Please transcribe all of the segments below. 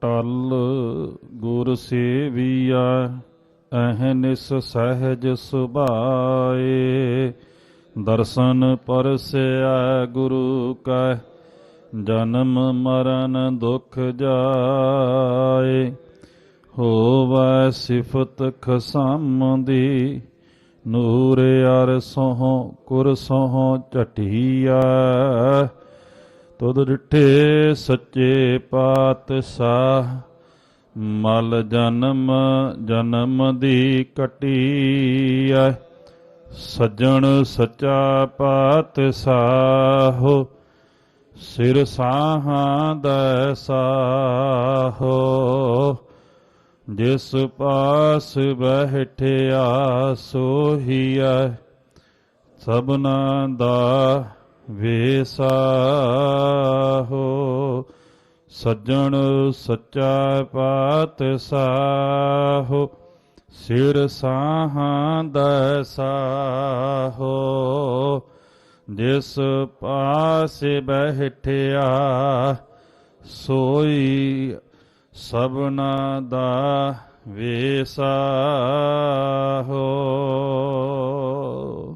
ਟਲ ਗੁਰ ਸੇਵੀਆ ਅਹਨਿਸ ਸਹਿਜ ਸੁਭਾਏ। ਦਰਸ਼ਨ ਪਰਸਿਆ ਗੁਰੂ ਕੈ, ਜਨਮ ਮਰਨ ਦੁਖ ਜਾਏ। ਹੋਵੈ ਸਿਫਤ ਖਸਮ ਦੀ ਨੂਰ ਅਰ ਸੋਹ ਕੁਰ ਸੋਹ ਝਟੀਆ ਤੁਧ ਡਿਠੇ ਸੱਚੇ ਪਾਤਸ਼ਾਹ, ਮਲ ਜਨਮ ਜਨਮ ਦੀ ਕਟੀ ਕਟੀਐ ਸੱਜਣ ਸੱਚਾ ਪਾਤਸ਼ਾਹ, ਸਿਰ ਸਾਹਾਂ ਦਾ ਸਾਹੋ। ਜਿਸ ਪਾਸ ਬਹਿਠਿਆ ਸੋਹੀਐ ਸਭਨਾ ਦਾ ਵੇਸਾਹੋ ਸੱਜਣ ਸੱਚਾ ਪਾਤਸ਼ਾਹੋ ਸਿਰ ਸਾਹਾਂ ਦਾ ਜਿਸ ਪਾਸੇ ਬਹਿਠਿਆ ਸੋਈ ਸਭਨਾ ਦਾ ਵੇਸਾਹੋ।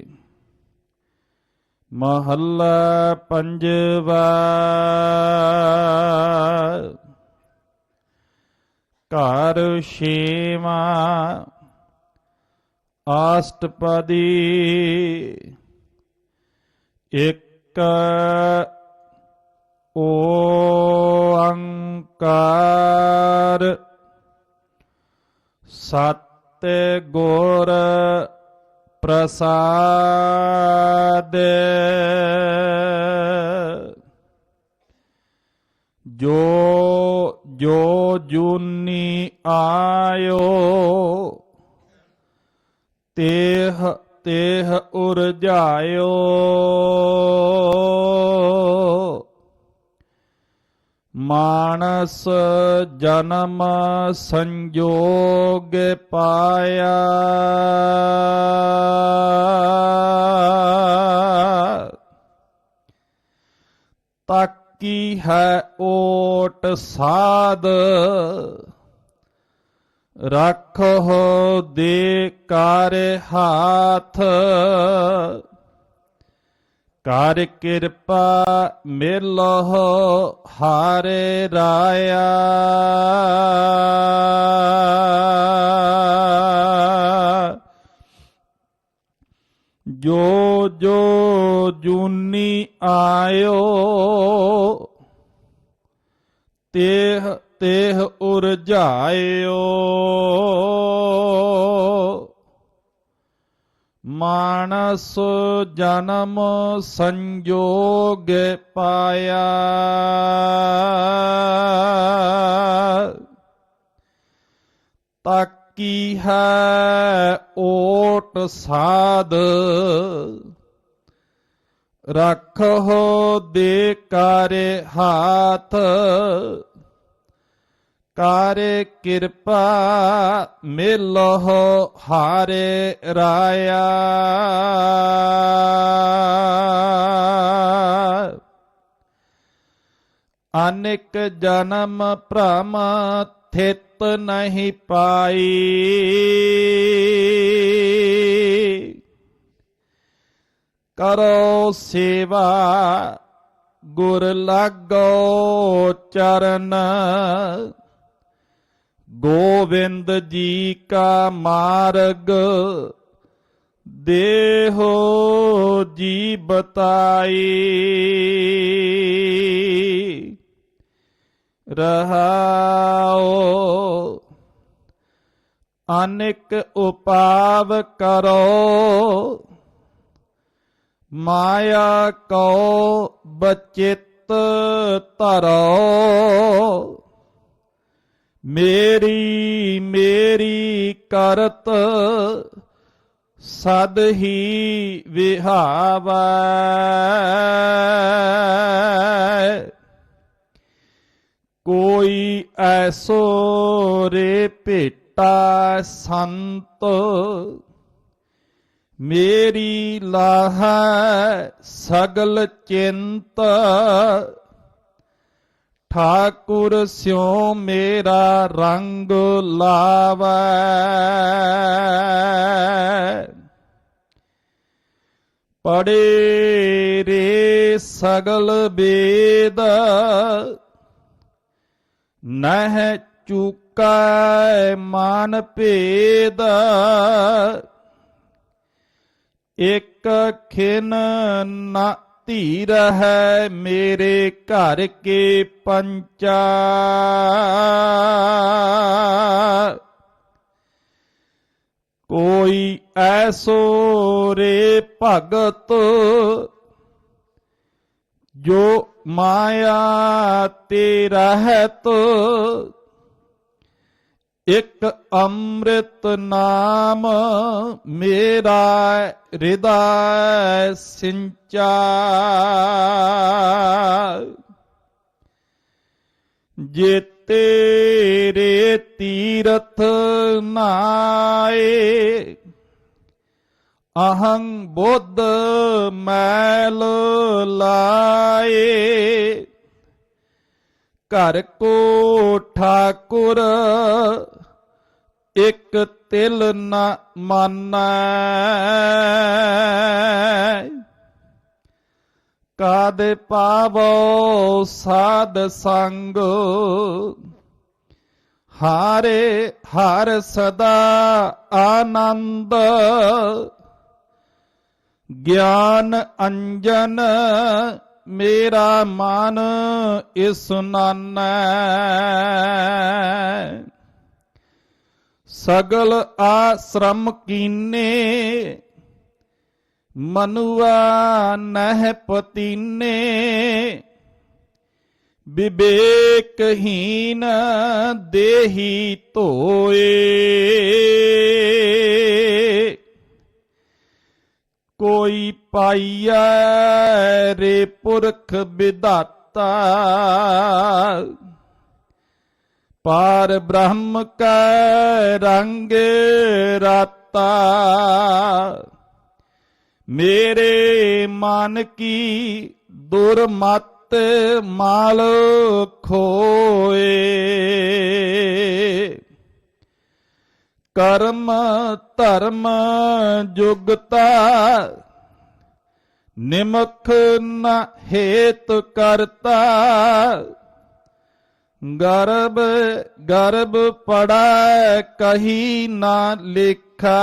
ਮਹੱਲਾ ਪੰਜਵਾ। ਘਰ ਛੇਵਾ। ਆਸਟਪਦੀ। ਇੱਕ ਓੰਕਾਰ। ਸਤ ਗੁਰ ਪ੍ਰਸਾਦ। ਜੋ ਜੋ ਜੁਨੀ ਆਇਓ ਤੇਹ ਤੇਹ ਉਰਜਾਇਓ। ਮਾਨਸ ਜਨਮ ਸੰਜੋਗ ਪਾਇਆ। ਤਾਕੀ ਹੈ ਓਟ ਸਾਧ ਰੱਖੋ ਦੇ ਕਰ ਹਾਥ। ਕਰ ਕਿਰਪਾ ਮਿਲਹੁ ਹਾਰੇ ਰਾਇਆ। ਜੋ ਜੋ ਜੂਨੀ ਆਇਓ ਤੇਹ ਤੇਹ ਉਰਝਾਇਓ ਮਾਨਸ ਜਨਮ ਸੰਜੋਗ ਪਾਇਆ। ਤਾਕੀ ਹੈ ਓਟ ਸਾਧ ਰੱਖੋ ਦੇ ਕਾਰੇ ਹਾਥ। ਕਾਰੇ ਕਿਰਪਾ ਮਿਲਹੁ ਹਾਰੇ ਰਾਇਆ। ਅਨੇਕ ਜਨਮ ਭ੍ਰਮ ਥਿਤ ਨਹੀਂ ਪਾਈ। ਕਰੋ ਸੇਵਾ ਗੁਰ ਲਾਗੋ ਚਰਨ। ਗੋਵਿੰਦ ਜੀ ਕਾ ਮਾਰਗ, ਦੇਹੋ ਜੀ ਬਤਾਈ। ਰਹਾਓ, ਅਨੇਕ ਉਪਾਵ ਕਰੋ, ਮਾਇਆ ਕੋ ਬਚਿਤ ਧਰੋ। ਮੇਰੀ ਮੇਰੀ ਕਰਤ ਸਦ ਹੀ ਵਿਹਾਵੈ। ਕੋਈ ਐਸੋ ਰੇ ਭੇਟਾ ਸੰਤ, ਮੇਰੀ ਲਾਹ ਸਗਲ ਚਿੰਤ ਠਾਕੁਰ ਸਿਉ ਮੇਰਾ ਰੰਗ ਲਾਵੈ। ਪੜੇ ਰੇ ਸਗਲ ਬੇਦ ਨਹਿ ਚੁਕੈ ਮਨ ਭੇਦ। ਇਕ ਖਿਨ ਨਾ ਧੀਰ ਹੈ ਮੇਰੇ ਘਰ ਕੇ ਪੰਚਾ। ਕੋਈ ਐਸੋ ਰੇ ਭਗਤ ਜੋ ਮਾਇਆ ਤੇ ਰਹਿਤ ਇਕ ਅੰਮ੍ਰਿਤ ਨਾਮ ਮੇਰਾ ਹਿਰਦਾ ਸਿੰਚਾ। ਜੇ ਤੇਰੇ ਤੀਰਥ ਨਾਏ, ਅਹੰ ਬੁੱਧ ਮੈਲ ਲਾਏ। ਘਰ ਕੋਟ ਠਾਕੁਰ, ਇਕ ਤਿਲ ਨਾ ਮਾਨੈ। ਕਾਦ ਪਾਵੋ ਸਾਧ ਸੰਗ, ਹਾਰੇ ਹਰ ਸਦਾ ਆਨੰਦ। ਗਿਆਨ ਅੰਜਨ ਮੇਰਾ ਮਨ ਇਸ ਨਾਨੈ। ਸਗਲ ਆਸ਼ਰਮ ਕੀਨੇ ਮਨੁਆ ਨਹਿ ਪਤੀਨੇ। ਵਿਵੇਕਹੀਨ ਦੇਹੀ ਧੋਏ। ਕੋਈ ਪਾਈਐ ਰੇ ਪੁਰਖ ਵਿਦਾਤਾ ਪਾਰ ਬ੍ਰਹਮ ਕੈ ਰੰਗ ਰਾਤਾ। ਮੇਰੇ ਮਨ ਕੀ ਦੁਰਮਤ ਮਾਲ ਖੋਏ। ਕਰਮ ਧਰਮ ਜੁਗਤਾ ਨਿਮਖ ਨ ਹੇਤ ਕਰਤਾ। ਗਰਬ ਗਰਬ ਪੜਾ ਕਹੀ ਨਾ ਲਿਖੈ।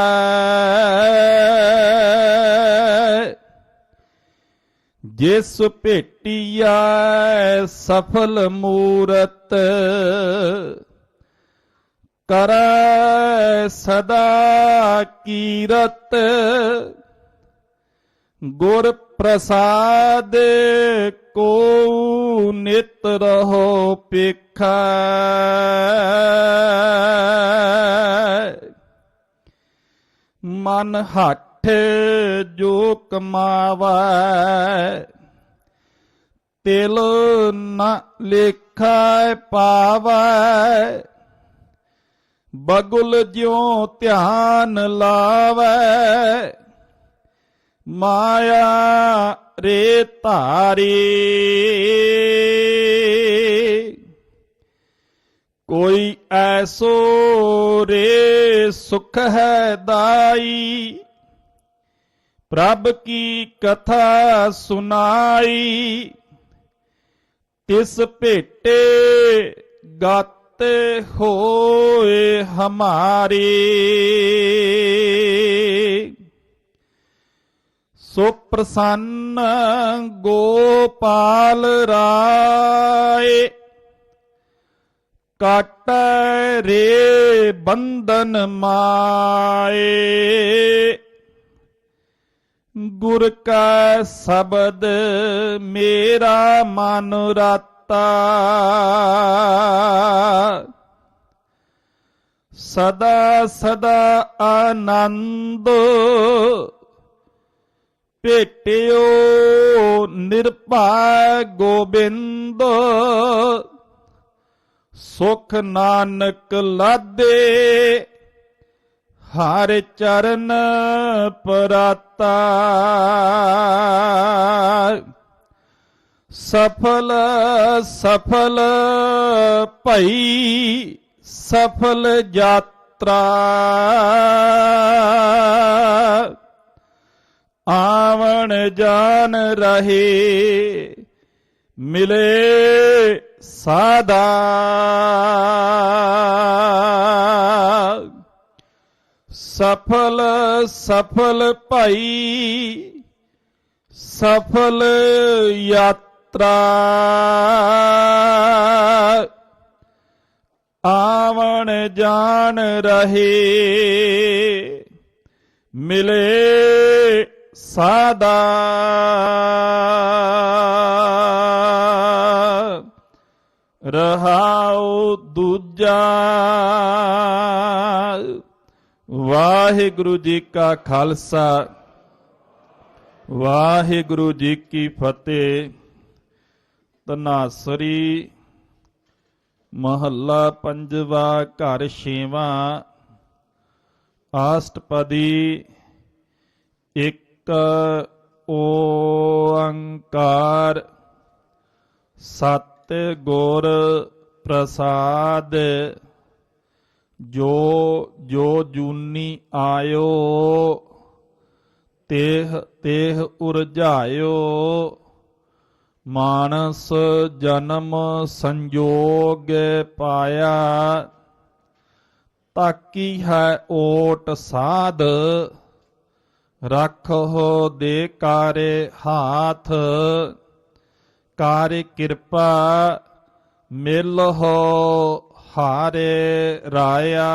ਜਿਸ ਭੇਟੀਆ ਸਫਲ ਮੂਰਤ ਕਰੈ ਸਦਾ ਕੀਰਤ, ਗੁਰ ਪ੍ਰਸਾਦ ਕੋ ਨਿਤ ਰਹੋ ਪੇਖੈ ਮਨ ਹੱਠ ਜੋ ਕਮਾਵੈ ਤਿਲ ਨ ਲੇਖੈ ਪਾਵੈ। ਬਗੁਲ ਜਿਉ ਧਿਆਨ ਲਾਵੈ, ਮਾਇਆ ਰੇ ਧਾਰੀ। ਕੋਈ ਐਸੋ ਰੇ ਸੁਖ ਹੈ ਦਾਈ, ਪ੍ਰਭ ਕੀ ਕਥਾ ਸੁਨਾਈ, ਤਿਸ ਭੇਟੇ ਗਤ ਹੋਏ ਹਮਾਰੇ। ਸੋ ਪ੍ਰਸੰਨ ਗੋਪਾਲ ਰਾਏ, ਕਾਟ ਰੇ ਬੰਧਨ ਮਾਏ। ਗੁਰ ਕਾ ਸ਼ਬਦ ਮੇਰਾ ਮਨ ਰਾਤਾ ਸਦਾ ਸਦਾ ਆਨੰਦ ਭੇਟਿਓ ਨਿਰਭੈ ਗੋਬਿੰਦ। ਸੁਖ ਨਾਨਕ ਲਾਦੇ ਹਰ ਚਰਨ ਪਰਾਤਾ। ਸਫਲ ਸਫਲ ਭਈ ਸਫਲ ਯਾਤਰਾ। ਆਵਣ ਜਾਨ ਰਹੇ ਮਿਲੇ ਸਾਦਾ। ਸਫਲ ਸਫਲ ਭਾਈ ਸਫਲ ਯਾਤਰਾ ਆਵਣ ਜਾਣ ਰਹੇ ਮਿਲੇ ਸਾਦਾ ਰਹਾਉ ਦੂਜਾ ਵਾਹਿਗੁਰੂ ਜੀ ਕਾ ਖਾਲਸਾ ਵਾਹਿਗੁਰੂ ਜੀ ਕੀ ਫਤਿਹ ਤਨਾਸਰੀ ਮਹੱਲਾ ਪੰਜਵਾ, ਘਰ ਛੇਵਾਂ, ਆਸਟਪਦੀ ਇੱਕ ਓੰਕਾਰ, ਸਤ ਗੁਰ ਪ੍ਰਸਾਦ, ਜੋ ਜੋ ਜੂਨੀ ਆਇਓ, ਤੇਹ ਤੇਹ ਉਰਝਾਇਓ ਮਾਨਸ ਜਨਮ ਸੰਜੋਗ ਪਾਇਆ, ਤਾਕੀ ਹੈ ਓਟ ਸਾਧ ਰੱਖੋ ਦੇ ਕਾਰੇ ਹਾਥ, ਕਾਰੇ ਕਿਰਪਾ ਮਿਲ ਹੋ ਹਾਰੇ ਰਾਇਆ।